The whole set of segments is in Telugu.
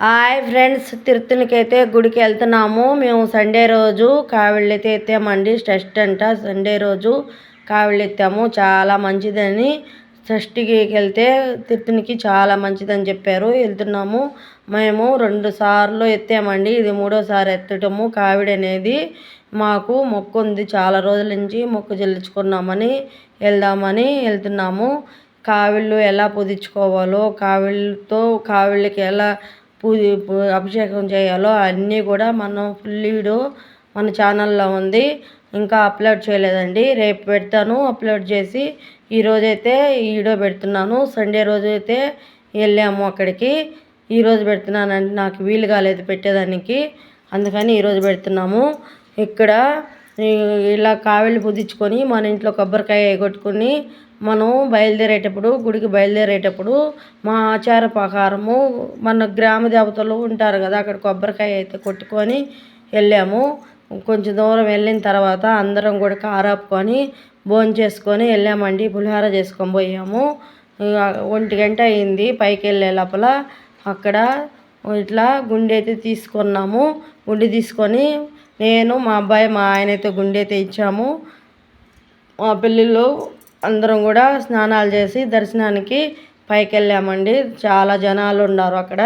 హాయ్ ఫ్రెండ్స్ తిరుత్తనికి గుడికి వెళ్తున్నాము. మేము సండే రోజు కావిళ్ళైతే ఎత్తామండి. టెస్ట్ అంట సండే రోజు కావిళ్ళు ఎత్తాము. చాలా మంచిదని షష్టికి వెళ్తే తిరుత్తనికి చాలా మంచిదని చెప్పారు. వెళ్తున్నాము. మేము రెండు సార్లు ఎత్తామండి. ఇది మూడోసారి ఎత్తటము. కావిడి అనేది మాకు మొక్కు ఉంది. చాలా రోజుల నుంచి మొక్కు చెల్లించుకున్నామని వెళ్దామని వెళ్తున్నాము. కావిళ్ళు ఎలా పొదించుకోవాలో కావిళ్ళతో కావిళ్ళకి ఎలా పూజ అభిషేకం చేయాలో అన్నీ కూడా మనం ఫుల్ వీడియో మన ఛానల్లో ఉంది. ఇంకా అప్లోడ్ చేయలేదండి. రేపు పెడతాను. అప్లోడ్ చేసి ఈరోజైతే ఈ వీడియో పెడుతున్నాను. సండే రోజు అయితే వెళ్ళాము అక్కడికి. ఈరోజు పెడుతున్నానండి నాకు వీలు కాలేదు పెట్టేదానికి. అందుకని ఈరోజు పెడుతున్నాము. ఇక్కడ ఇలా కావిళ్ళు పుదించుకొని మన ఇంట్లో కొబ్బరికాయ కొట్టుకొని మనం బయలుదేరేటప్పుడు గుడికి బయలుదేరేటప్పుడు మా ఆచార ప్రకారము మన గ్రామ దేవతలు ఉంటారు కదా అక్కడ కొబ్బరికాయ అయితే కొట్టుకొని వెళ్ళాము. కొంచెం దూరం వెళ్ళిన తర్వాత అందరం కూడా కారాపుకొని భోజనం చేసుకొని వెళ్ళామండి పులిహోర చేసుకొని పోయాము. ఒంటి గంట అయింది పైకి వెళ్ళే లోపల. అక్కడ ఇట్లా గుండె అయితే తీసుకున్నాము. గుండె తీసుకొని నేను మా అబ్బాయి మా ఆయన అయితే గుండె అయితే ఇచ్చాము మా పెళ్ళిళ్ళు అందరం కూడా స్నానాలు చేసి దర్శనానికి పైకి వెళ్ళామండి చాలా జనాలు ఉన్నారు అక్కడ.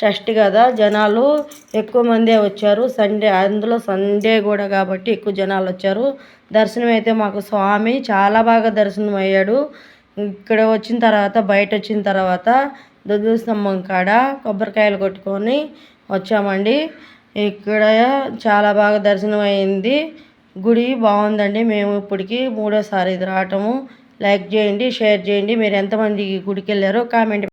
షష్టి కదా జనాలు ఎక్కువ మందే వచ్చారు. సండే అందులో సండే కూడా కాబట్టి ఎక్కువ జనాలు వచ్చారు. దర్శనం అయితే మాకు స్వామి చాలా బాగా దర్శనం అయ్యాడు ఇక్కడ వచ్చిన తర్వాత బయట వచ్చిన తర్వాత దుద్దు స్తంభం కాడ కొబ్బరికాయలు కొట్టుకొని వచ్చామండి. ఇక్కడ చాలా బాగా దర్శనం అయింది. గుడి బాగుందండి. మేము ఇప్పటికి మూడోసారి ఇది రావటము. లైక్ చేయండి షేర్ చేయండి. మీరు ఎంతమంది గుడికి వెళ్ళారో కామెంట్